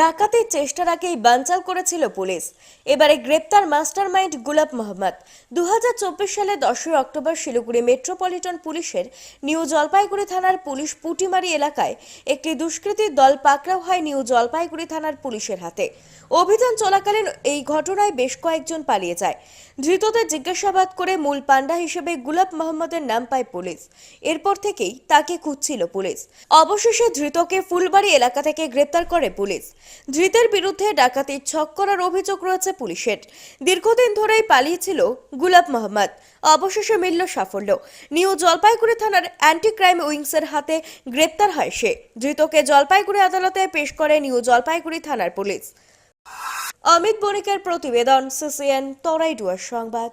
ডাকাতির চেষ্টার আগেই বানচাল করেছিল পুলিশ। এবারে গ্রেপ্তার মাস্টারমাইন্ড গুলাব মোহাম্মদ। দু সালে দশই অক্টোবর শিলিগুড়ি মেট্রোপলিটন পুলিশের নিউ জলপাইগুড়ি থানার পুলিশ পুটিমারি এলাকায় একটি দুষ্কৃতীর দল পাকড়াও হয় নিউ জলপাইগুড়ি থানার পুলিশের হাতে। অভিযান চলাকালীন এই ঘটনায় বেশ কয়েকজন পালিয়ে যায়। ধৃতদের জিজ্ঞাসাবাদ করে মূল পান্ডা হিসেবে গুলাব মোহাম্মদের নাম পায় পুলিশ। এরপর থেকেই তাকে খুঁজছিল পুলিশ। অবশেষে ধৃতকে ফুলবাড়ি এলাকা থেকে গ্রেপ্তার করে পুলিশ। ধৃতের বিরুদ্ধে ডাকাতির ছক করার অভিযোগ রয়েছে পুলিশের। দীর্ঘদিন ধরেই পালিয়েছিল গুলাব মোহাম্মদ। অবশেষে মিলল সাফল্য। নিউ জলপাইগুড়ি থানার অ্যান্টি ক্রাইম উইংসের হাতে গ্রেপ্তার হয় সে। ধৃতকে জলপাইগুড়ি আদালতে পেশ করে নিউ জলপাইগুড়ি থানার পুলিশ। অমিত বণিকের প্রতিবেদন, সিসিএন তরাইডুয়ার সংবাদ।